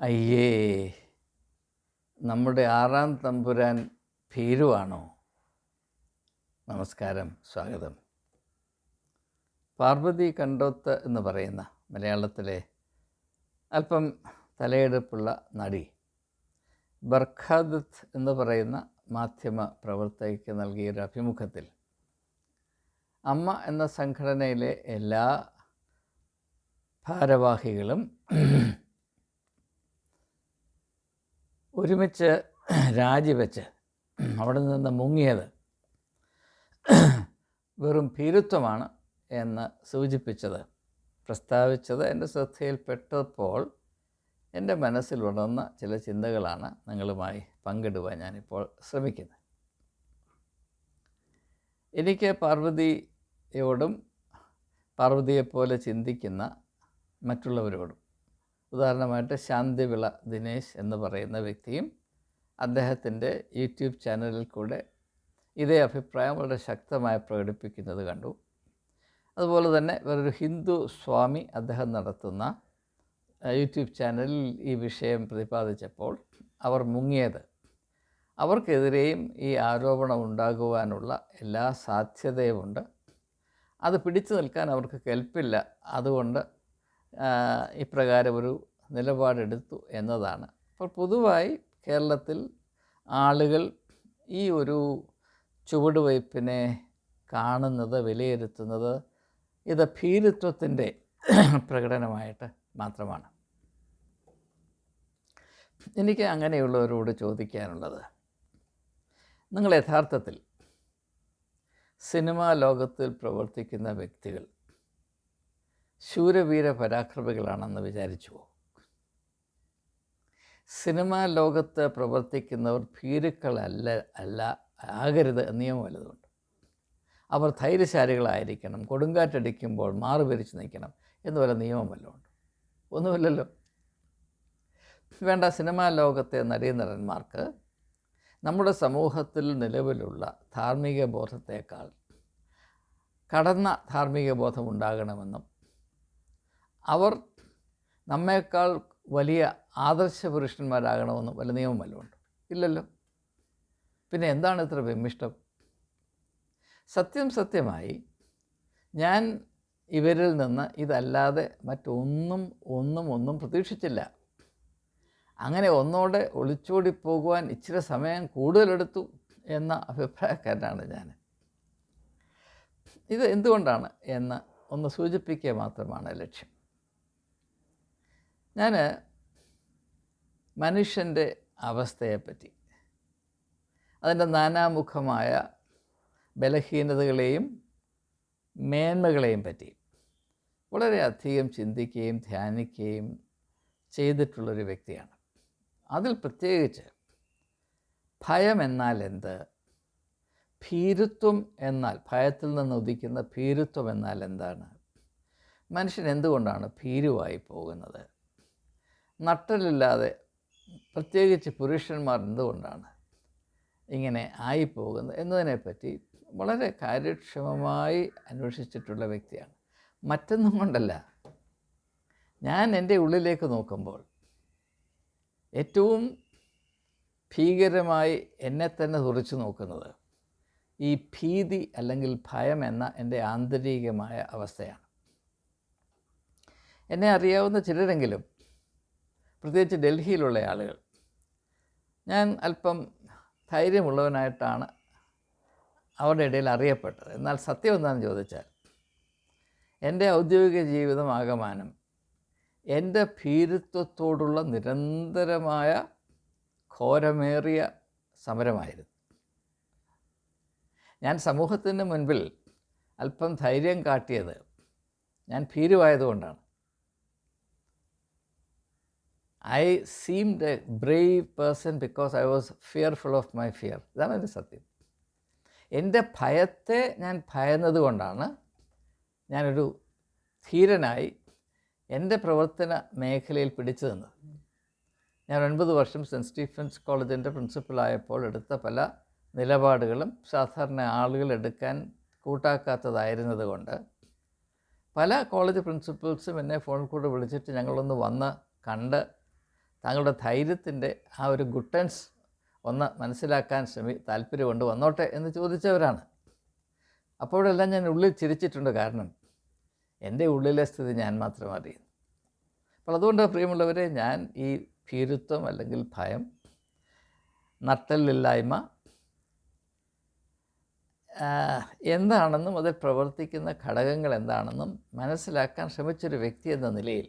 അയ്യേ നമ്മുടെ ആറാം തമ്പുരാൻ ഭീരുവാണോ? നമസ്കാരം സ്വാഗതം. പാർവതി കണ്ടോത്ത് എന്ന് പറയുന്ന മലയാളത്തിലെ അല്പം തലയെടുപ്പുള്ള നടി ബർഖാദത്ത് എന്ന് പറയുന്ന മാധ്യമ പ്രവർത്തകയ്ക്ക് നൽകിയൊരു അഭിമുഖത്തിൽ അമ്മ എന്ന സംഘടനയിലെ എല്ലാ ഭാരവാഹികളും ഒരുമിച്ച് രാജിവെച്ച് അവിടെ നിന്ന് മുങ്ങിയത് വെറും ഭീരുത്വമാണ് എന്ന് സൂചിപ്പിച്ചത്. പ്രസ്താവിച്ചത് എന്റെ ശ്രദ്ധയിൽപ്പെട്ടപ്പോൾ എന്റെ മനസ്സിൽ ഉണർന്ന ചില ചിന്തകളാണ് നിങ്ങളുമായി പങ്കിടുവാൻ ഞാനിപ്പോൾ ശ്രമിക്കുന്നത്. എനിക്ക് പാർവതിയോടും പാർവതിയെപ്പോലെ ചിന്തിക്കുന്ന മറ്റുള്ളവരോടും ഉദാഹരണമായിട്ട് ശാന്തിവിള ദിനേശ് എന്ന് പറയുന്ന വ്യക്തിയും അദ്ദേഹത്തിന്റെ യൂട്യൂബ് ചാനലിൽ കൂടെ ഇതേ അഭിപ്രായം വളരെ ശക്തമായി പ്രകടിപ്പിക്കുന്നത് കണ്ടു. അതുപോലെ തന്നെ വേറൊരു ഹിന്ദു സ്വാമി അദ്ദേഹം നടത്തുന്ന യൂട്യൂബ് ചാനലിൽ ഈ വിഷയം പ്രതിപാദിച്ചപ്പോൾ അവർ മുങ്ങിയത്. അവർക്കെതിരെയും ഈ ആരോപണം ഉണ്ടാകുവാനുള്ള എല്ലാ സാധ്യതയുമുണ്ട്. അത് പിടിച്ചു നിൽക്കാൻ അവർക്ക് കെൽപ്പില്ല. അതുകൊണ്ട് ഇപ്രകാരം ഒരു നിലപാടെടുത്തു എന്നതാണ്. അപ്പോൾ പൊതുവായി കേരളത്തിൽ ആളുകൾ ഈ ഒരു ചുവടുവയ്പ്പിനെ കാണുന്നത് വിലയിരുത്തുന്നത് ഇത് ഭീരുത്വത്തിന്റെ പ്രകടനമായിട്ട് മാത്രമാണ്. എനിക്ക് അങ്ങനെയുള്ളവരോട് ചോദിക്കാനുള്ളത് നിങ്ങൾ യഥാർത്ഥത്തിൽ സിനിമാ ലോകത്തിൽ പ്രവർത്തിക്കുന്ന വ്യക്തികൾ ശൂരവീര പരാക്രമികളാണെന്ന് വിചാരിച്ചുവോ? സിനിമാ ലോകത്ത് പ്രവർത്തിക്കുന്നവർ ഭീരുക്കളല്ല അല്ല ആകരുത് നിയമം വലുതുണ്ട്. അവർ ധൈര്യശാലികളായിരിക്കണം കൊടുങ്കാറ്റടിക്കുമ്പോൾ മാറുപിരിച്ച് നിൽക്കണം എന്ന് പറയുന്ന നിയമം വല്ലതുണ്ട് ഒന്നുമില്ലല്ലോ. വേണ്ട സിനിമാ ലോകത്തെ നടീനടന്മാർക്ക് നമ്മുടെ സമൂഹത്തിൽ നിലവിലുള്ള ധാർമ്മിക ബോധത്തേക്കാൾ കടന്ന ധാർമ്മിക ബോധം ഉണ്ടാകണമെന്നും അവർ നമ്മേക്കാൾ വലിയ ആദർശ പുരുഷന്മാരാകണമെന്ന് വല്ല നിയമം വല്ലതുണ്ട് ഇല്ലല്ലോ. പിന്നെ എന്താണ് ഇത്ര വിമിഷ്ടം സത്യം സത്യമായി ഞാൻ ഇവരിൽ നിന്ന് ഇതല്ലാതെ മറ്റൊന്നും ഒന്നും ഒന്നും പ്രതീക്ഷിച്ചില്ല. അങ്ങനെ ഒന്നോടെ ഒളിച്ചോടി പോകുവാൻ ഇച്ചിരി സമയം കൂടുതലെടുത്തു എന്ന അഭിപ്രായക്കാരനാണ് ഞാൻ. ഇത് എന്തുകൊണ്ടാണ് എന്ന് ഒന്ന് സൂചിപ്പിക്കുക മാത്രമാണ് ലക്ഷ്യം. ഞാൻ മനുഷ്യന്റെ അവസ്ഥയെപ്പറ്റി അതിന്റെ നാനാമുഖമായ ബലഹീനതകളെയും മേന്മകളെയും പറ്റി വളരെയധികം ചിന്തിക്കുകയും ധ്യാനിക്കുകയും ചെയ്തിട്ടുള്ളൊരു വ്യക്തിയാണ്. അതിൽ പ്രത്യേകിച്ച് ഭയം എന്നാൽ എന്ത്? ഭീരുത്വം എന്നാൽ ഭയത്തിൽ നിന്ന് ഉദിക്കുന്ന ഭീരുത്വം എന്നാൽ എന്താണ്? മനുഷ്യൻ എന്തുകൊണ്ടാണ് ഭീരുവായി പോകുന്നത്? നട്ടലില്ലാതെ പ്രത്യേകിച്ച് പുരുഷന്മാർ എന്തുകൊണ്ടാണ് ഇങ്ങനെ ആയിപ്പോകുന്നത് എന്നതിനെപ്പറ്റി വളരെ കാര്യക്ഷമമായി അന്വേഷിച്ചിട്ടുള്ള വ്യക്തിയാണ്. മറ്റൊന്നും കൊണ്ടല്ല. ഞാൻ എന്റെ ഉള്ളിലേക്ക് നോക്കുമ്പോൾ ഏറ്റവും ഭീകരമായി എന്നെ തന്നെ തുറച്ചു നോക്കുന്നത് ഈ ഭീതി അല്ലെങ്കിൽ ഭയം എന്ന എന്റെ ആന്തരികമായ അവസ്ഥയാണ്. എന്നെ അറിയാവുന്ന ചിലരെങ്കിലും പ്രത്യേകിച്ച് ഡൽഹിയിലുള്ള ആളുകൾ. ഞാൻ അല്പം ധൈര്യമുള്ളവനായിട്ടാണ് അവരുടെ ഇടയിൽ അറിയപ്പെട്ടത്. എന്നാൽ സത്യം എന്താണെന്ന് ചോദിച്ചാൽ എന്റെ ഔദ്യോഗിക ജീവിതം ആകമാനം എന്റെ ഭീരുത്വത്തോടുള്ള നിരന്തരമായ ഘോരമേറിയ സമരമായിരുന്നു. ഞാൻ സമൂഹത്തിന് മുൻപിൽ അല്പം ധൈര്യം കാട്ടിയത് ഞാൻ ഭീരുവായതുകൊണ്ടാണ്. I seemed a brave person because I was fearful of my fear ഇതാണ് എന്റെ സത്യം. എന്റെ ഭയത്തെ ഞാൻ ഭയന്നത് കൊണ്ടാണ് ഞാനൊരു ധീരനായി എന്റെ പ്രവർത്തന മേഖലയിൽ പിടിച്ചു നിന്നത്. ഞാൻ ഒൻപത് വർഷം സെന്റ് സ്റ്റീഫൻസ് കോളേജിന്റെ പ്രിൻസിപ്പളായപ്പോൾ എടുത്ത പല നിലപാടുകളും സാധാരണ ആളുകൾ എടുക്കാൻ കൂട്ടാക്കാത്തതായിരുന്നത് കൊണ്ട് പല കോളേജ് പ്രിൻസിപ്പൽസും എന്നെ ഫോണിൽ കൂടെ വിളിച്ചിട്ട് ഞങ്ങളൊന്ന് വന്ന് കണ്ട് താങ്കളുടെ ധൈര്യത്തിന്റെ ആ ഒരു ഗുട്ടൻസ് ഒന്ന് മനസ്സിലാക്കാൻ ശ്രമി താല്പര്യമുണ്ട് വന്നോട്ടെ എന്ന് ചോദിച്ചവരാണ്. അപ്പോഴെല്ലാം ഞാൻ ഉള്ളിൽ ചിരിച്ചിട്ടുണ്ട് കാരണം എന്റെ ഉള്ളിലെ സ്ഥിതി ഞാൻ മാത്രം അറിയുന്നു. അപ്പോൾ അതുകൊണ്ട് പ്രിയമുള്ളവരെ ഞാൻ ഈ ഭീരുത്വം അല്ലെങ്കിൽ ഭയം നട്ടലില്ലായ്മ എന്താണെന്നും അതിൽ പ്രവർത്തിക്കുന്ന ഘടകങ്ങൾ എന്താണെന്നും മനസ്സിലാക്കാൻ ശ്രമിച്ചൊരു വ്യക്തി എന്ന നിലയിൽ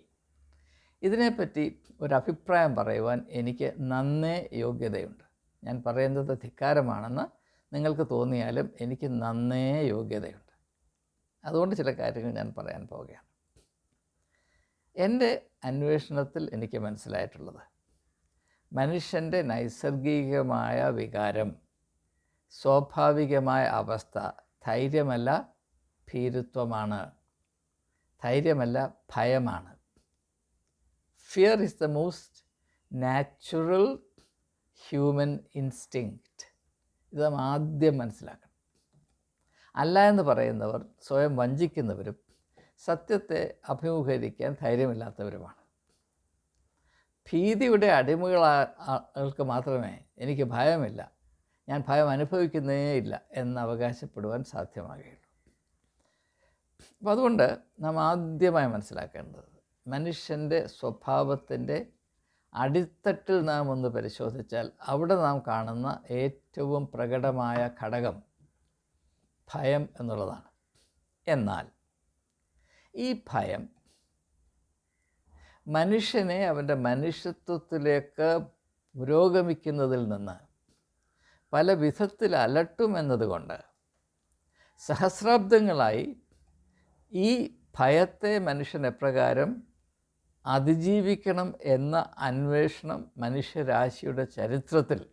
ഇതിനെപ്പറ്റി ഒരഭിപ്രായം പറയുവാൻ എനിക്ക് നന്നേ യോഗ്യതയുണ്ട്. ഞാൻ പറയുന്നത് ധിക്കാരമാണെന്ന് നിങ്ങൾക്ക് തോന്നിയാലും എനിക്ക് നന്നേ യോഗ്യതയുണ്ട്. അതുകൊണ്ട് ചില കാര്യങ്ങൾ ഞാൻ പറയാൻ പോവുകയാണ്. എന്റെ അന്വേഷണത്തിൽ എനിക്ക് മനസ്സിലായിട്ടുള്ളത് മനുഷ്യന്റെ നൈസർഗികമായ വികാരം സ്വാഭാവികമായ അവസ്ഥ ധൈര്യമല്ല ഭീരുത്വമാണ്. ധൈര്യമല്ല ഭയമാണ്. Fear is the most natural human instinct ഇത് നാം ആദ്യം മനസ്സിലാക്കണം. അല്ല എന്ന് പറയുന്നവർ സ്വയം വഞ്ചിക്കുന്നവരും സത്യത്തെ അഭിമുഖീകരിക്കാൻ ധൈര്യമില്ലാത്തവരുമാണ്. ഭീതിയുടെ അടിമകളാൾക്ക് മാത്രമേ എനിക്ക് ഭയമില്ല. ഞാൻ ഭയം അനുഭവിക്കുന്നേ ഇല്ല എന്ന് അവകാശപ്പെടുവാൻ സാധ്യമാകുകയുള്ളൂ അപ്പോൾ അതുകൊണ്ട് നാം ആദ്യമായി മനസ്സിലാക്കേണ്ടത് മനുഷ്യന്റെ സ്വഭാവത്തിന്റെ അടിത്തട്ടിൽ നാം ഒന്ന് പരിശോധിച്ചാൽ അവിടെ നാം കാണുന്ന ഏറ്റവും പ്രകടമായ ഘടകം ഭയം എന്നുള്ളതാണ്. എന്നാൽ ഈ ഭയം മനുഷ്യനെ അവന്റെ മനുഷ്യത്വത്തിലേക്ക് പുരോഗമിക്കുന്നതിൽ നിന്ന് പല വിധത്തിൽ അലട്ടുമെന്നതുകൊണ്ട് സഹസ്രാബ്ദങ്ങളായി ഈ ഭയത്തെ മനുഷ്യൻ എപ്രകാരം അതിജീവിക്കണം എന്ന അന്വേഷണം മനുഷ്യരാശിയുടെ ചരിത്രത്തിൽ.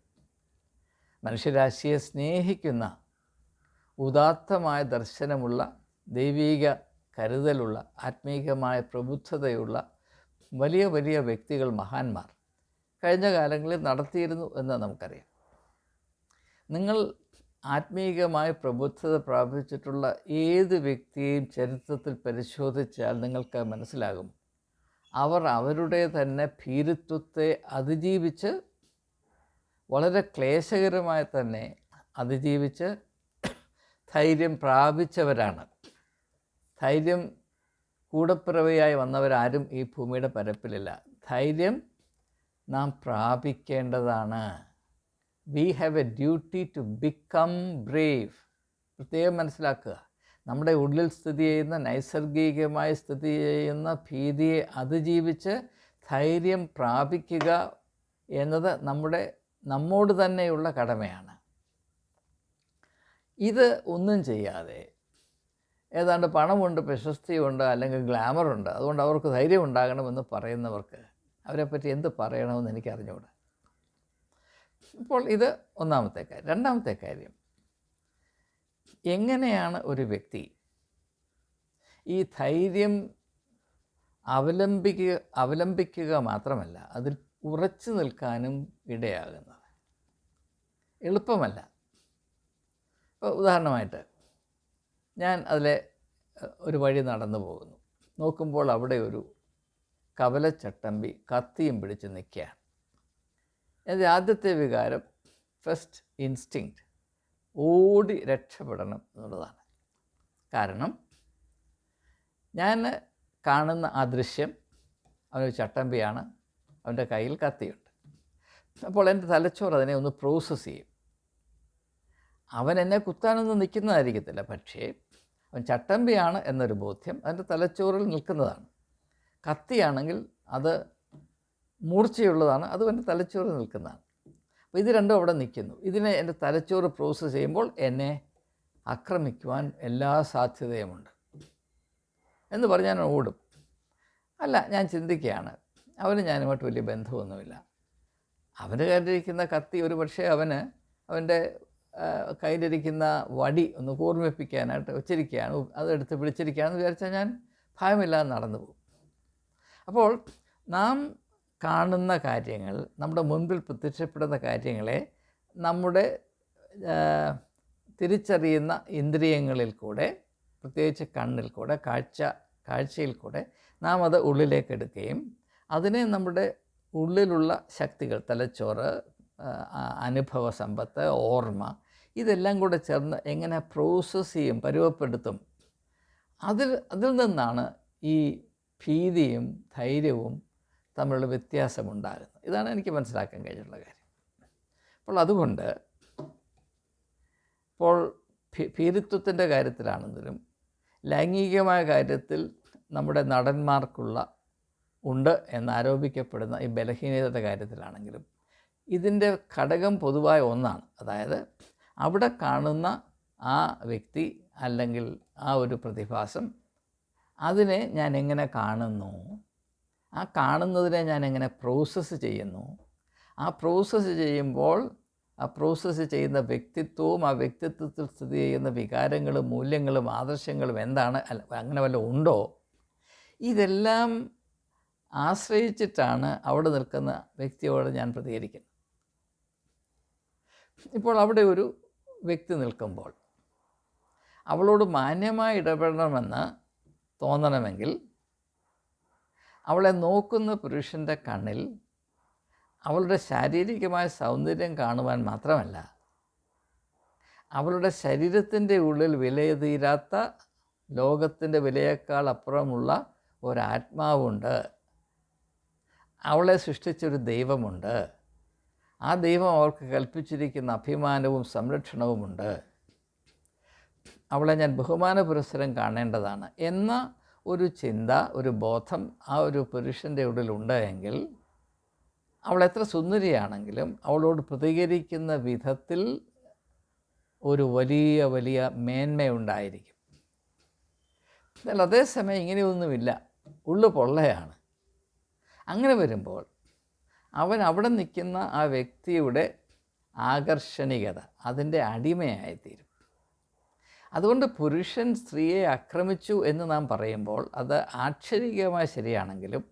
മനുഷ്യരാശിയെ സ്നേഹിക്കുന്ന ഉദാത്തമായ ദർശനമുള്ള ദൈവീക കരുതലുള്ള ആത്മീകമായ പ്രബുദ്ധതയുള്ള വലിയ വലിയ വ്യക്തികൾ മഹാന്മാർ കഴിഞ്ഞ കാലങ്ങളിൽ നടത്തിയിരുന്നു എന്ന് നമുക്കറിയാം. നിങ്ങൾ ആത്മീകമായ പ്രബുദ്ധത പ്രാപിച്ചിട്ടുള്ള ഏത് വ്യക്തിയെയും ചരിത്രത്തിൽ പരിശോധിച്ചാൽ നിങ്ങൾക്ക് മനസ്സിലാകും. അവർ അവരുടെ തന്നെ ഭീരുത്വത്തെ അതിജീവിച്ച് വളരെ ക്ലേശകരമായി തന്നെ അതിജീവിച്ച് ധൈര്യം പ്രാപിച്ചവരാണ്. ധൈര്യം കൂടപ്പിറവയായി വന്നവരാരും ഈ ഭൂമിയുടെ പരപ്പിലില്ല. ധൈര്യം നാം പ്രാപിക്കേണ്ടതാണ്. We have a duty to become brave പ്രത്യേകം മനസ്സിലാക്കുക. നമ്മുടെ ഉള്ളിൽ സ്ഥിതി ചെയ്യുന്ന നൈസർഗികമായി സ്ഥിതി ചെയ്യുന്ന ഭീതിയെ അതിജീവിച്ച് ധൈര്യം പ്രാപിക്കുക എന്നത് നമ്മുടെ നമ്മോട് തന്നെയുള്ള കടമയാണ്. ഇത് ഒന്നും ചെയ്യാതെ ഏതാണ്ട് പണമുണ്ട് പ്രശസ്തിയുണ്ട് അല്ലെങ്കിൽ ഗ്ലാമറുണ്ട് അതുകൊണ്ട് അവർക്ക് ധൈര്യം ഉണ്ടാകണമെന്ന് പറയുന്നവർക്ക് അവരെപ്പറ്റി എന്ത് പറയണമെന്ന് എനിക്കറിഞ്ഞുകൂടാ ഇപ്പോൾ ഇത് ഒന്നാമത്തെ കാര്യം. രണ്ടാമത്തെ കാര്യം എങ്ങനെയാണ് ഒരു വ്യക്തി ഈ ധൈര്യം അവലംബിക്കുക അവലംബിക്കുക മാത്രമല്ല അതിൽ ഉറച്ചു നിൽക്കാനും ഇടയാകുന്നത്? എളുപ്പമല്ല. ഇപ്പോൾ ഉദാഹരണമായിട്ട് ഞാൻ അതിലെ ഒരു വഴി നടന്നു പോകുന്നു. നോക്കുമ്പോൾ അവിടെ ഒരു കവലച്ചട്ടമ്പി കത്തിയും പിടിച്ച് നിൽക്കുകയാണ്. എന്റെ ആദ്യത്തെ വികാരം ഫസ്റ്റ് ഇൻസ്റ്റിങ്ക്റ്റ് ഓടി രക്ഷപ്പെടണം എന്നുള്ളതാണ്. കാരണം ഞാൻ കാണുന്ന ആ ദൃശ്യം അവനൊരു ചട്ടമ്പിയാണ് അവന്റെ കയ്യിൽ കത്തിയുണ്ട്. അപ്പോൾ എന്റെ തലച്ചോറ് അതിനെ ഒന്ന് പ്രോസസ്സ് ചെയ്യും. അവൻ എന്നെ കുത്താനൊന്നും നിൽക്കുന്നതായിരിക്കത്തില്ല പക്ഷേ അവൻ ചട്ടമ്പിയാണ് എന്നൊരു ബോധ്യം അതിന്റെ തലച്ചോറിൽ നിൽക്കുന്നതാണ്. കത്തിയാണെങ്കിൽ അത് മൂർച്ചയുള്ളതാണ് അതും എന്റെ തലച്ചോറിൽ നിൽക്കുന്നതാണ്. അപ്പോൾ ഇത് രണ്ടും അവിടെ നിൽക്കുന്നു. ഇതിനെ എന്റെ തലച്ചോറ് പ്രോസസ്സ് ചെയ്യുമ്പോൾ എന്നെ ആക്രമിക്കുവാൻ എല്ലാ സാധ്യതയുമുണ്ട്. എന്ന് പറഞ്ഞാൽ ഓടും. അല്ല ഞാൻ ചിന്തിക്കുകയാണ്. അവന് ഞാനുമായിട്ട് വലിയ ബന്ധമൊന്നുമില്ല. അവന് കയ്യിലിരിക്കുന്ന കത്തി ഒരു പക്ഷേ അവന് അവന്റെ കയ്യിലിരിക്കുന്ന വടി ഒന്ന് ഓർമ്മിപ്പിക്കാനായിട്ട് വെച്ചിരിക്കുകയാണ്. അതെടുത്ത് പിടിച്ചിരിക്കുകയാണെന്ന് വിചാരിച്ചാൽ ഞാൻ ഭയമില്ലാതെ നടന്നു പോകും. അപ്പോൾ നാം കാണുന്ന കാര്യങ്ങൾ നമ്മുടെ മുൻപിൽ പ്രത്യക്ഷപ്പെടുന്ന കാര്യങ്ങളെ നമ്മുടെ തിരിച്ചറിയുന്ന ഇന്ദ്രിയങ്ങളിൽ കൂടെ പ്രത്യേകിച്ച് കണ്ണിൽ കൂടെ കാഴ്ച കാഴ്ചയിൽ കൂടെ നാം അത് ഉള്ളിലേക്ക് എടുക്കുകയും അതിനെ നമ്മുടെ ഉള്ളിലുള്ള ശക്തികൾ തലച്ചോറ് അനുഭവ സമ്പത്ത് ഓർമ്മ ഇതെല്ലാം കൂടെ ചേർന്ന് എങ്ങനെ പ്രോസസ്സ് ചെയ്യും പരുവപ്പെടുത്തും അതിൽ അതിൽ നിന്നാണ് ഈ ഭീതിയും ധൈര്യവും തമ്മിലുള്ള വ്യത്യാസമുണ്ടാകുന്നു ഇതാണ് എനിക്ക് മനസ്സിലാക്കാൻ കഴിഞ്ഞിട്ടുള്ള കാര്യം. അപ്പോൾ അതുകൊണ്ട് ഇപ്പോൾ ഭീരുത്വത്തിന്റെ കാര്യത്തിലാണെങ്കിലും ലൈംഗികമായ കാര്യത്തിൽ നമ്മുടെ നടന്മാർക്കുള്ള ഉണ്ട് എന്നാരോപിക്കപ്പെടുന്ന ഈ ബലഹീനതയുടെ കാര്യത്തിലാണെങ്കിലും ഇതിന്റെ ഘടകം പൊതുവായ ഒന്നാണ്. അതായത് അവിടെ കാണുന്ന ആ വ്യക്തി അല്ലെങ്കിൽ ആ ഒരു പ്രതിഭാസം അതിനെ ഞാൻ എങ്ങനെ കാണുന്നു ആ കാണുന്നതിനെ ഞാൻ എങ്ങനെ പ്രോസസ്സ് ചെയ്യുന്നു? ആ പ്രോസസ്സ് ചെയ്യുമ്പോൾ ആ പ്രോസസ്സ് ചെയ്യുന്ന വ്യക്തിത്വവും ആ വ്യക്തിത്വത്തിൽ സ്ഥിതി ചെയ്യുന്ന വികാരങ്ങളും മൂല്യങ്ങളും ആദർശങ്ങളും എന്താണ്? അല്ല അങ്ങനെ വല്ല ഉണ്ടോ? ഇതെല്ലാം ആശ്രയിച്ചിട്ടാണ് അവിടെ നിൽക്കുന്ന വ്യക്തിയോട് ഞാൻ പ്രതികരിക്കുന്നത്. ഇപ്പോൾ അവിടെ ഒരു വ്യക്തി നിൽക്കുമ്പോൾ അവളോട് മാന്യമായി ഇടപെടണമെന്ന് തോന്നണമെങ്കിൽ അവളെ നോക്കുന്ന പുരുഷന്റെ കണ്ണിൽ അവളുടെ ശാരീരികമായ സൗന്ദര്യം കാണുവാൻ മാത്രമല്ല അവളുടെ ശരീരത്തിന്റെ ഉള്ളിൽ വിലയതീരാത്ത ലോകത്തിന്റെ വിലയേക്കാൾ അപ്പുറമുള്ള ഒരാത്മാവുണ്ട്. അവളെ സൃഷ്ടിച്ചൊരു ദൈവമുണ്ട്. ആ ദൈവം അവൾക്ക് കൽപ്പിച്ചിരിക്കുന്ന അഭിമാനവും സംരക്ഷണവുമുണ്ട്. അവളെ ഞാൻ ബഹുമാന പുരസ്സരം കാണേണ്ടതാണ്. എന്ന ഒരു ചിന്ത ഒരു ബോധം ആ ഒരു പുരുഷന്റെ ഉള്ളിൽ എങ്കിൽ അവൾ എത്ര സുന്ദരിയാണെങ്കിലും അവളോട് പ്രതികരിക്കുന്ന വിധത്തിൽ ഒരു വലിയ വലിയ മേന്മയുണ്ടായിരിക്കും. എന്നാൽ അതേസമയം ഇങ്ങനെയൊന്നുമില്ല. ഉള്ളു പൊള്ളയാണ്. അങ്ങനെ വരുമ്പോൾ അവൻ അവിടെ നിൽക്കുന്ന ആ വ്യക്തിയുടെ ആകർഷണികത അതിന്റെ അടിമയായിത്തീരും. അതുകൊണ്ട് പുരുഷൻ സ്ത്രീയെ ആക്രമിച്ചു എന്ന് നാം പറയുമ്പോൾ അത് ആക്ഷരികമായി ശരിയാണെങ്കിലും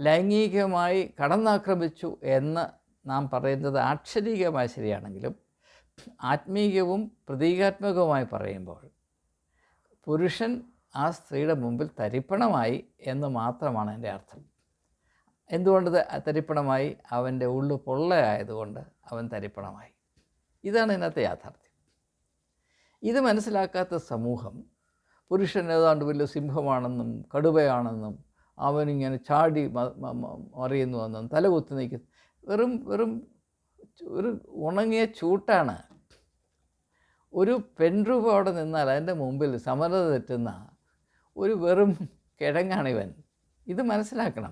ലൈംഗികമായി കടന്നാക്രമിച്ചു എന്ന് നാം പറയുന്നത് ആക്ഷരികമായി ശരിയാണെങ്കിലും ആത്മീയവും പ്രതീകാത്മകവുമായി പറയുമ്പോൾ പുരുഷൻ ആ സ്ത്രീയുടെ മുമ്പിൽ തരിപ്പണമായി എന്ന് മാത്രമാണ് എന്റെ അർത്ഥം. എന്തുകൊണ്ട് തരിപ്പണമായി? അവന്റെ ഉള്ളു പൊള്ളയായതുകൊണ്ട് അവൻ തരിപ്പണമായി. ഇതാണ് ഇന്നത്തെ യാഥാർത്ഥ്യം. ഇത് മനസ്സിലാക്കാത്ത സമൂഹം പുരുഷൻ ഏതാണ്ട് വലിയ സിംഹമാണെന്നും കടുവയാണെന്നും അവനിങ്ങനെ ചാടി മ- എന്നും തലകുത്തി നിൽക്കുന്നു. വെറും വെറും ഒരു ഉണങ്ങിയ ചൂട്ടാണ്. ഒരു പെൺരൂപ അവിടെ നിന്നാൽ അതിന്റെ മുമ്പിൽ സമരത തെറ്റുന്ന ഒരു വെറും കിഴങ്ങാണിവൻ. ഇത് മനസ്സിലാക്കണം.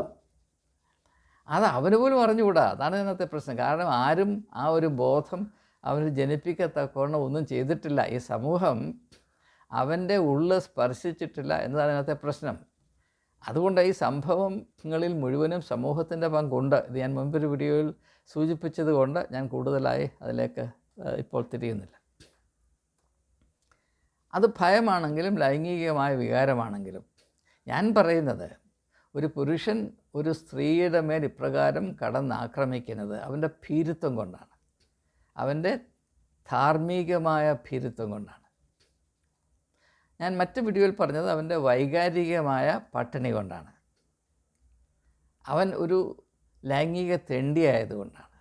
അത് അവന് പോലും അറിഞ്ഞുകൂടാ. അതാണ് ഇന്നത്തെ പ്രശ്നം. കാരണം ആരും ആ ഒരു ബോധം അവന് ജനിപ്പിക്കത്തക്കവണ്ണം ഒന്നും ചെയ്തിട്ടില്ല. ഈ സമൂഹം അവന്റെ ഉള്ള് സ്പർശിച്ചിട്ടില്ല എന്നതാണ് ഇന്നത്തെ പ്രശ്നം. അതുകൊണ്ട് ഈ സംഭവങ്ങളിൽ മുഴുവനും സമൂഹത്തിന്റെ പങ്കുണ്ട്. ഇത് ഞാൻ മുൻപൊരു വീഡിയോയിൽ സൂചിപ്പിച്ചത് കൊണ്ട് ഞാൻ കൂടുതലായി അതിലേക്ക് ഇപ്പോൾ തിരിയുന്നില്ല. അത് ഭയമാണെങ്കിലും ലൈംഗികമായ വികാരമാണെങ്കിലും ഞാൻ പറയുന്നത് ഒരു പുരുഷൻ ഒരു സ്ത്രീയുടെ മേൽ ഇപ്രകാരം കടന്നാക്രമിക്കുന്നത് അവന്റെ ഭീരുത്വം കൊണ്ടാണ്. അവന്റെ ധാർമ്മികമായ ഭീരുത്വം കൊണ്ടാണ്. ഞാൻ മറ്റു വീഡിയോയിൽ പറഞ്ഞത് അവന്റെ വൈകാരികമായ പട്ടിണി കൊണ്ടാണ്. അവൻ ഒരു ലൈംഗിക തെണ്ടിയായതുകൊണ്ടാണ്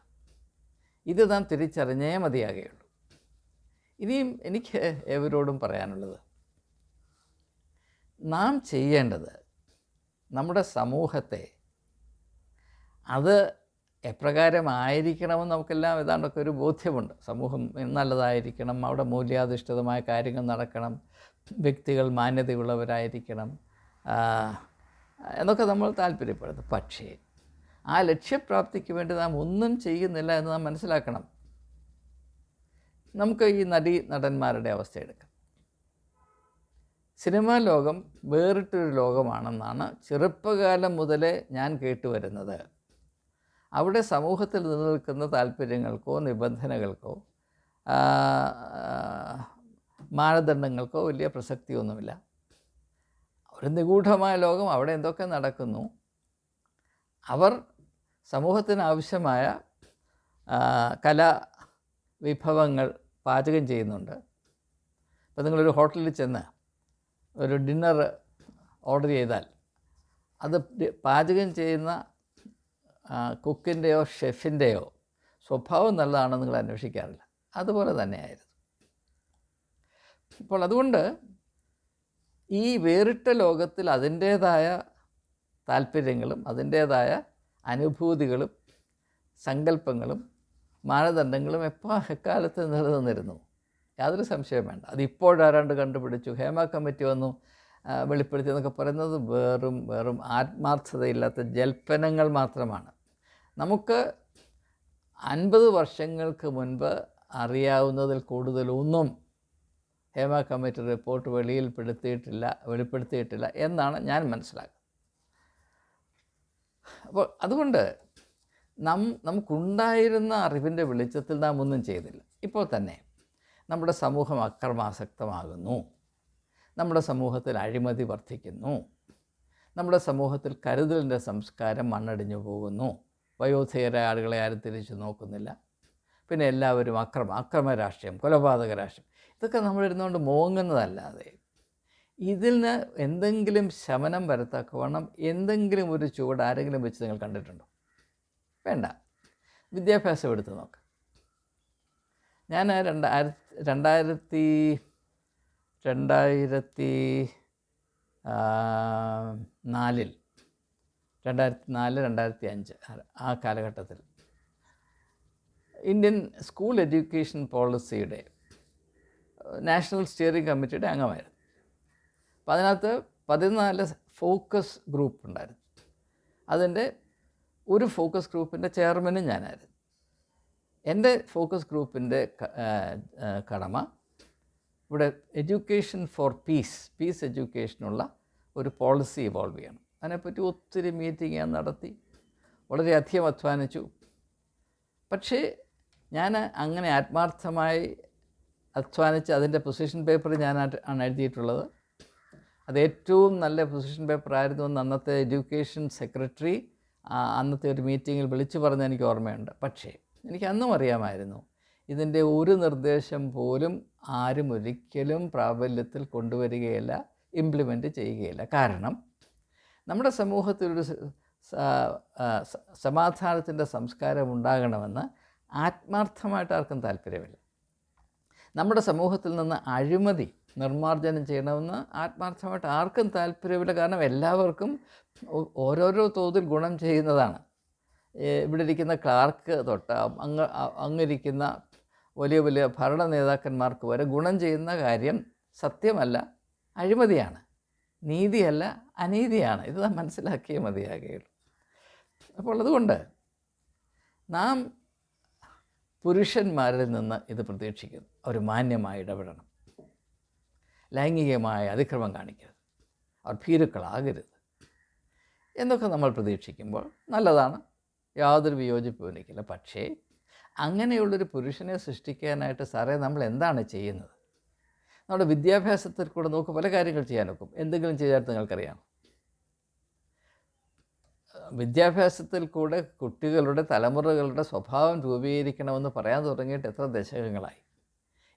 ഇത് നാം തിരിച്ചറിഞ്ഞേ മതിയാകുകയുള്ളൂ ഇനിയും എനിക്ക് ഏവരോടും പറയാനുള്ളത് നാം ചെയ്യേണ്ടത് നമ്മുടെ സമൂഹത്തെ അത് എപ്രകാരമായിരിക്കണമെന്ന് നമുക്കെല്ലാം ഏതാണ്ടൊക്കെ ഒരു ബോധ്യമുണ്ട്. സമൂഹം നല്ലതായിരിക്കണം അവിടെ മൂല്യാധിഷ്ഠിതമായ കാര്യങ്ങൾ നടക്കണം വ്യക്തികൾ മാന്യതയുള്ളവരായിരിക്കണം എന്നൊക്കെ നമ്മൾ താല്പര്യപ്പെടുന്നു. പക്ഷേ ആ ലക്ഷ്യപ്രാപ്തിക്ക് വേണ്ടി നാം ഒന്നും ചെയ്യുന്നില്ല എന്ന് നാം മനസ്സിലാക്കണം. നമുക്ക് ഈ നടി നടന്മാരുടെ അവസ്ഥ എടുക്കാം. സിനിമാ ലോകം വേറിട്ടൊരു ലോകമാണെന്നാണ് ചെറുപ്പകാലം മുതലേ ഞാൻ കേട്ടുവരുന്നത്. അവിടെ സമൂഹത്തിൽ നിലനിൽക്കുന്ന താല്പര്യങ്ങൾക്കോ നിബന്ധനകൾക്കോ മാനദണ്ഡങ്ങൾക്കോ വലിയ പ്രസക്തിയൊന്നുമില്ല. ഒരു നിഗൂഢമായ ലോകം അവിടെ എന്തൊക്കെ നടക്കുന്നു അവർ സമൂഹത്തിന് ആവശ്യമായ കലാ വിഭവങ്ങൾ പാചകം ചെയ്യുന്നുണ്ട്. ഇപ്പോൾ നിങ്ങളൊരു ഹോട്ടലിൽ ചെന്ന് ഒരു ഡിന്നർ ഓർഡർ ചെയ്താൽ അത് പാചകം ചെയ്യുന്ന കുക്കിന്റെയോ ഷെഫിന്റെയോ സ്വഭാവം നല്ലതാണെന്ന് നിങ്ങൾ അന്വേഷിക്കാറില്ല. അതുപോലെ തന്നെയായിരുന്നു. ഇപ്പോൾ അതുകൊണ്ട് ഈ വേറിട്ട ലോകത്തിൽ അതിന്റേതായ താല്പര്യങ്ങളും അതിന്റേതായ അനുഭൂതികളും സങ്കല്പങ്ങളും മാനദണ്ഡങ്ങളും എപ്പോൾ എക്കാലത്ത് നിലനിന്നിരുന്നു? യാതൊരു സംശയം വേണ്ട. അതിപ്പോഴാരാണ്ട് കണ്ടുപിടിച്ചു. ഹേമ കമ്മിറ്റി വന്നു വെളിപ്പെടുത്തി എന്നൊക്കെ പറയുന്നത് വേറും വേറും ആത്മാർത്ഥതയില്ലാത്ത ജൽപ്പനങ്ങൾ മാത്രമാണ്. നമുക്ക് അൻപത് വർഷങ്ങൾക്ക് മുൻപ് അറിയാവുന്നതിൽ കൂടുതലൊന്നും ഹേമ കമ്മിറ്റി റിപ്പോർട്ട് വെളിയിൽപ്പെടുത്തിയിട്ടില്ല വെളിപ്പെടുത്തിയിട്ടില്ല എന്നാണ് ഞാൻ മനസ്സിലാക്കുന്നത്. അപ്പോൾ അതുകൊണ്ട് നം നമുക്കുണ്ടായിരുന്ന അറിവിന്റെ വെളിച്ചത്തിൽ നാം ഒന്നും ചെയ്തില്ല. ഇപ്പോൾ തന്നെ നമ്മുടെ സമൂഹം അക്രമാസക്തമാകുന്നു. നമ്മുടെ സമൂഹത്തിൽ അഴിമതി വർദ്ധിക്കുന്നു. നമ്മുടെ സമൂഹത്തിൽ കരുതലിന്റെ സംസ്കാരം മണ്ണടിഞ്ഞു പോകുന്നു. വയോധികരായ ആളുകളെ ആരും തിരിച്ച് നോക്കുന്നില്ല. പിന്നെ എല്ലാവരും അക്രമ അക്രമ രാഷ്ട്രീയം കൊലപാതക രാഷ്ട്രീയം ഇതൊക്കെ നമ്മളിരുന്നുകൊണ്ട് മോങ്ങുന്നതല്ലാതെ ഇതിന് എന്തെങ്കിലും ശമനം വരത്തക്കവണ്ണം എന്തെങ്കിലും ഒരു ചുവട് ആരെങ്കിലും വെച്ച് നിങ്ങൾ കണ്ടിട്ടുണ്ടോ? വേണ്ട. വിദ്യാഭ്യാസം എടുത്ത് നോക്ക്. ഞാൻ രണ്ടായിരത്തി രണ്ടായിരത്തി രണ്ടായിരത്തി നാലിൽ രണ്ടായിരത്തി നാല് രണ്ടായിരത്തി അഞ്ച് ആ കാലഘട്ടത്തിൽ. ഇന്ത്യൻ സ്കൂൾ എഡ്യൂക്കേഷൻ പോളിസിയുടെ നാഷണൽ സ്റ്റിയറിംഗ് കമ്മിറ്റിയുടെ അംഗമായിരുന്നു. അപ്പം അതിനകത്ത് പതിനാല് ഫോക്കസ് ഗ്രൂപ്പ് ഉണ്ടായിരുന്നു. അതിന്റെ ഒരു ഫോക്കസ് ഗ്രൂപ്പിന്റെ ചെയർമാനും ഞാനായിരുന്നു. എന്റെ ഫോക്കസ് ഗ്രൂപ്പിന്റെ കടമ ഇവിടെ എഡ്യൂക്കേഷൻ ഫോർ പീസ് പീസ് എഡ്യൂക്കേഷനുള്ള ഒരു പോളിസി ഇവോൾവ് ചെയ്യണം. അതിനെപ്പറ്റി ഒത്തിരി മീറ്റിംഗ് ഞാൻ നടത്തി. വളരെയധികം അധ്വാനിച്ചു. പക്ഷേ ഞാൻ അങ്ങനെ ആത്മാർത്ഥമായി അധ്വാനിച്ച് അതിന്റെ പൊസിഷൻ പേപ്പർ ഞാൻ ആണ് എഴുതിയിട്ടുള്ളത്. അത് ഏറ്റവും നല്ല പൊസിഷൻ പേപ്പർ ആയിരുന്നു എന്ന് അന്നത്തെ എഡ്യൂക്കേഷൻ സെക്രട്ടറി അന്നത്തെ ഒരു മീറ്റിങ്ങിൽ വിളിച്ചു പറഞ്ഞ എനിക്ക് ഓർമ്മയുണ്ട്. പക്ഷേ എനിക്ക് അന്നും അറിയാമായിരുന്നു. ഇതിന്റെ ഒരു നിർദ്ദേശം പോലും ആരും ഒരിക്കലും പ്രാബല്യത്തിൽ കൊണ്ടുവരികയില്ല ഇംപ്ലിമെന്റ് ചെയ്യുകയില്ല. കാരണം നമ്മുടെ സമൂഹത്തിലൊരു സമാധാനത്തിന്റെ സംസ്കാരം ഉണ്ടാകണമെന്ന് ആത്മാർത്ഥമായിട്ട് ആർക്കും താല്പര്യമില്ല. നമ്മുടെ സമൂഹത്തിൽ നിന്ന് അഴിമതി നിർമ്മാർജനം ചെയ്യണമെന്ന് ആത്മാർത്ഥമായിട്ട് ആർക്കും താല്പര്യമില്ല. കാരണം എല്ലാവർക്കും ഓരോരോ തോതിൽ ഗുണം ചെയ്യുന്നതാണ്. ഇവിടെ ഇരിക്കുന്ന ക്ലാർക്ക് തൊട്ട് അങ്ങ് അങ്ങിരിക്കുന്ന വലിയ വലിയ ഭരണ നേതാക്കന്മാർക്ക് വരെ ഗുണം ചെയ്യുന്ന കാര്യം സത്യമല്ല അഴിമതിയാണ്. നീതിയല്ല അനീതിയാണ്. ഇത് നാം മനസ്സിലാക്കിയേ മതിയാകുകയുള്ളൂ. അപ്പോൾ അതുകൊണ്ട് നാം പുരുഷന്മാരിൽ നിന്ന് ഇത് പ്രതീക്ഷിക്കുന്നു. അവർ മാന്യമായി ഇടപെടണം. ലൈംഗികമായ അതിക്രമം കാണിക്കരുത്. അവർ ഭീരുക്കളാകരുത്. എന്നൊക്കെ നമ്മൾ പ്രതീക്ഷിക്കുമ്പോൾ നല്ലതാണ്. യാതൊരു വിയോജിപ്പും എനിക്കില്ല. പക്ഷേ അങ്ങനെയുള്ളൊരു പുരുഷനെ സൃഷ്ടിക്കാനായിട്ട് സാറേ നമ്മൾ എന്താണ് ചെയ്യുന്നത്? നമ്മുടെ വിദ്യാഭ്യാസത്തിൽ കൂടെ നമുക്ക് പല കാര്യങ്ങൾ ചെയ്യാൻ ഒക്കും എന്തെങ്കിലും ചെയ്താൽ നിങ്ങൾക്കറിയാം. വിദ്യാഭ്യാസത്തിൽ കൂടെ കുട്ടികളുടെ തലമുറകളുടെ സ്വഭാവം രൂപീകരിക്കണമെന്ന് പറയാൻ തുടങ്ങിയിട്ട് എത്ര ദശകങ്ങളായി.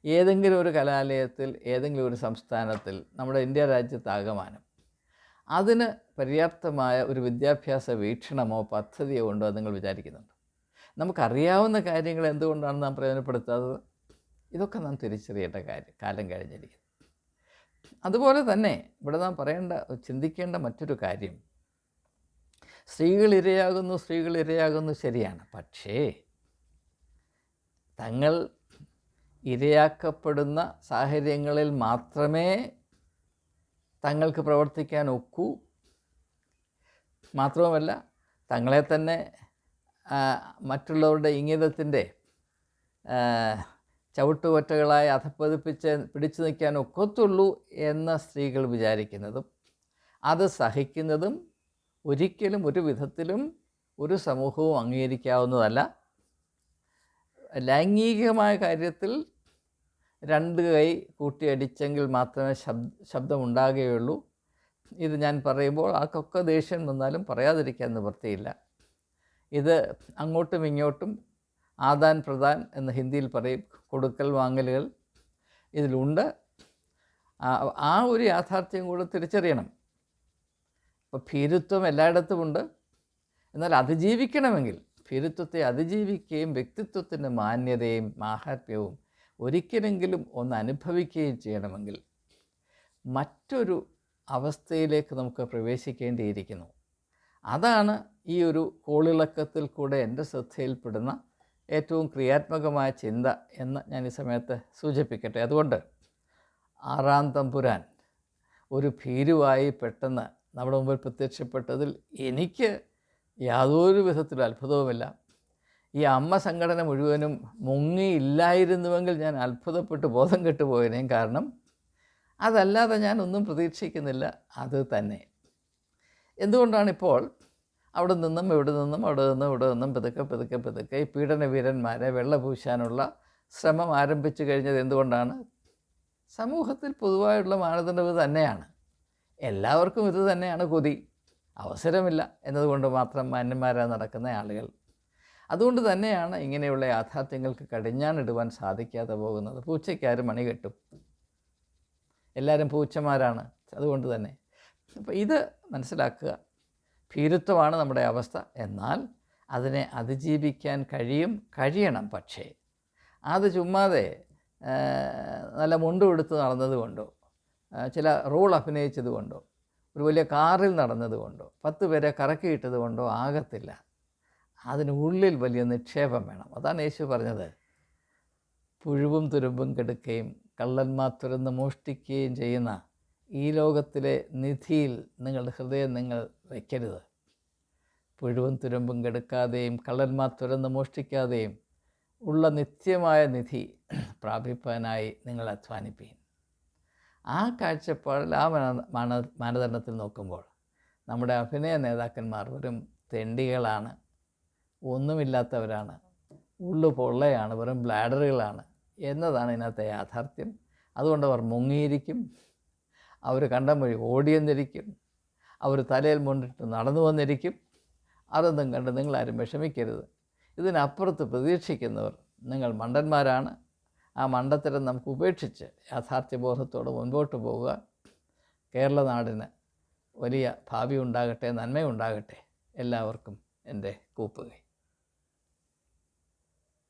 ഏതെങ്കിലും ഒരു കലാലയത്തിൽ ഏതെങ്കിലും ഒരു സംസ്ഥാനത്തിൽ നമ്മുടെ ഇന്ത്യ രാജ്യത്താകമാനം അതിന് പര്യാപ്തമായ ഒരു വിദ്യാഭ്യാസ വീക്ഷണമോ പദ്ധതിയോ ഉണ്ടോ നിങ്ങൾ വിചാരിക്കുന്നുണ്ട്. നമുക്കറിയാവുന്ന കാര്യങ്ങൾ എന്തുകൊണ്ടാണ് നാം പ്രയോജനപ്പെടുത്താത്തത്? ഇതൊക്കെ നാം തിരിച്ചറിയേണ്ട കാര്യം കാലം കഴിഞ്ഞിരിക്കും അതുപോലെ തന്നെ ഇവിടെ നാം പറയേണ്ട ചിന്തിക്കേണ്ട മറ്റൊരു കാര്യം. സ്ത്രീകൾ ഇരയാകുന്നു സ്ത്രീകൾ ഇരയാകുന്നു ശരിയാണ്. പക്ഷേ തങ്ങൾ ഇരയാക്കപ്പെടുന്ന സാഹചര്യങ്ങളിൽ മാത്രമേ തങ്ങൾക്ക് പ്രവർത്തിക്കാൻ ഒക്കൂ. മാത്രവുമല്ല തങ്ങളെ തന്നെ മറ്റുള്ളവരുടെ ഇംഗിതത്തിന്റെ ചവിട്ടുകൊറ്റകളായി അധപ്പതിപ്പിച്ച് പിടിച്ചു നിൽക്കാൻ ഒക്കത്തുള്ളൂ എന്ന സ്ത്രീകൾ വിചാരിക്കുന്നതും അത് സഹിക്കുന്നതും ഒരിക്കലും ഒരു വിധത്തിലും ഒരു സമൂഹവും അംഗീകരിക്കാവുന്നതല്ല. ലൈംഗികമായ കാര്യത്തിൽ രണ്ട് കൈ കൂട്ടിയടിച്ചെങ്കിൽ മാത്രമേ ശബ്ദ ശബ്ദമുണ്ടാകുകയുള്ളൂ. ഇത് ഞാൻ പറയുമ്പോൾ ആർക്കൊക്കെ ദേഷ്യം വന്നാലും പറയാതിരിക്കാൻ നിവൃത്തിയില്ല. ഇത് അങ്ങോട്ടും ഇങ്ങോട്ടും ആദാൻ പ്രദാൻ എന്ന് ഹിന്ദിയിൽ പറയും കൊടുക്കൽ വാങ്ങലുകൾ ഇതിലുണ്ട്. ആ- ഒരു യാഥാർത്ഥ്യം കൂടെ തിരിച്ചറിയണം. അപ്പോൾ ഭീരുത്വം എല്ലായിടത്തുമുണ്ട് എന്നാൽ അതിജീവിക്കണമെങ്കിൽ ഭീരുത്വത്തെ അതിജീവിക്കുകയും വ്യക്തിത്വത്തിന്റെ മാന്യതയും മാഹാത്മ്യവും ഒരിക്കലെങ്കിലും ഒന്ന് അനുഭവിക്കുകയും ചെയ്യണമെങ്കിൽ മറ്റൊരു അവസ്ഥയിലേക്ക് നമുക്ക് പ്രവേശിക്കേണ്ടിയിരിക്കുന്നു. അതാണ് ഈ ഒരു കോളിളക്കത്തിൽ കൂടെ എന്റെ ശ്രദ്ധയിൽപ്പെടുന്ന ഏറ്റവും ക്രിയാത്മകമായ ചിന്ത എന്ന് ഞാൻ ഈ സമയത്ത് സൂചിപ്പിക്കട്ടെ. അതുകൊണ്ട് ആറാം തമ്പുരാൻ ഒരു ഭീരുവായി പെട്ടെന്ന് നമ്മുടെ മുമ്പിൽ പ്രത്യക്ഷപ്പെട്ടതിൽ എനിക്ക് യാതൊരു വിധത്തിലും അത്ഭുതവുമില്ല. ഈ അമ്മ സംഘടന മുഴുവനും മുങ്ങിയില്ലായിരുന്നുവെങ്കിൽ ഞാൻ അത്ഭുതപ്പെട്ട് ബോധം കെട്ടുപോയനേയും കാരണം അതല്ലാതെ ഞാനൊന്നും പ്രതീക്ഷിക്കുന്നില്ല. അത് തന്നെ. എന്തുകൊണ്ടാണിപ്പോൾ അവിടെ നിന്നും ഇവിടെ നിന്നും അവിടെ നിന്നും ഇവിടെ നിന്നും പതുക്കെ പതുക്കെ പതുക്കെ ഈ പീഡനവീരന്മാരെ വെള്ളപൂശാനുള്ള ശ്രമം ആരംഭിച്ചു കഴിഞ്ഞത് എന്തുകൊണ്ടാണ്? സമൂഹത്തിൽ പൊതുവായുള്ള മാനദണ്ഡം തന്നെയാണ്. എല്ലാവർക്കും ഇത് തന്നെയാണ് കൊതി. അവസരമില്ല എന്നതുകൊണ്ട് മാത്രം മാന്യന്മാരായി നടക്കുന്ന ആളുകൾ. അതുകൊണ്ട് തന്നെയാണ് ഇങ്ങനെയുള്ള യാഥാർത്ഥ്യങ്ങൾക്ക് കടിഞ്ഞാണിടുവാൻ സാധിക്കാതെ പോകുന്നത്. പൂച്ചയ്ക്കാരും മണി കെട്ടും. എല്ലാവരും പൂച്ചമാരാണ്. അതുകൊണ്ട് തന്നെ. അപ്പോൾ ഇത് മനസ്സിലാക്കുക. ഭീരുത്വമാണ് നമ്മുടെ അവസ്ഥ. എന്നാൽ അതിനെ അതിജീവിക്കാൻ കഴിയും കഴിയണം പക്ഷേ. അത് ചുമ്മാതെ നല്ല മുണ്ട് കൊടുത്ത് നടന്നതുകൊണ്ടോ ചില റോൾ അഭിനയിച്ചത് കൊണ്ടോ ഒരു വലിയ കാറിൽ നടന്നത് കൊണ്ടോ പത്ത് പേരെ കറക്കിയിട്ടത് കൊണ്ടോ ആകത്തില്ല. അതിനുള്ളിൽ വലിയ നിക്ഷേപം വേണം. അതാണ് യേശു പറഞ്ഞത്. പുഴുവും തുരുമ്പും കെടുക്കുകയും കള്ളന്മാർ തുരന്ന് മോഷ്ടിക്കുകയും ചെയ്യുന്ന ഈ ലോകത്തിലെ നിധിയിൽ നിങ്ങളുടെ ഹൃദയം നിങ്ങൾ വയ്ക്കരുത്. പുഴുവും തുരമ്പും കെടുക്കാതെയും കള്ളന്മാർ തുരന്ന് മോഷ്ടിക്കാതെയും ഉള്ള നിത്യമായ നിധി പ്രാപിപ്പാനായി നിങ്ങൾ അധ്വാനിപ്പീൻ. ആ കാഴ്ചപ്പാടിൽ ആ മന മാന മാനദണ്ഡത്തിൽ നോക്കുമ്പോൾ നമ്മുടെ അഭിനയ നേതാക്കന്മാർ വെറും തെണ്ടികളാണ് ഒന്നുമില്ലാത്തവരാണ് ഉള്ളു പൊള്ളയാണ് വെറും ബ്ലാഡറുകളാണ് എന്നതാണ് ഇതിനകത്തെ യാഥാർത്ഥ്യം. അതുകൊണ്ട് അവർ മുങ്ങിയിരിക്കും അവർ കണ്ടം വഴി ഓടിയെന്നിരിക്കും. അവർ തലയിൽ മുണ്ടിട്ട് നടന്നു വന്നിരിക്കും. അതൊന്നും കണ്ട് നിങ്ങളാരും വിഷമിക്കരുത്. ഇതിനപ്പുറത്ത് പ്രതീക്ഷിക്കുന്നവർ നിങ്ങൾ മണ്ടന്മാരാണ്. ആ മണ്ടത്തരം നമുക്ക് ഉപേക്ഷിച്ച് യാഥാർത്ഥ്യബോധത്തോടെ മുൻപോട്ട് പോവുക. കേരള നാടിന് വലിയ ഭാവി ഉണ്ടാകട്ടെ നന്മയുണ്ടാകട്ടെ. എല്ലാവർക്കും എന്റെ കൂപ്പുകൈ.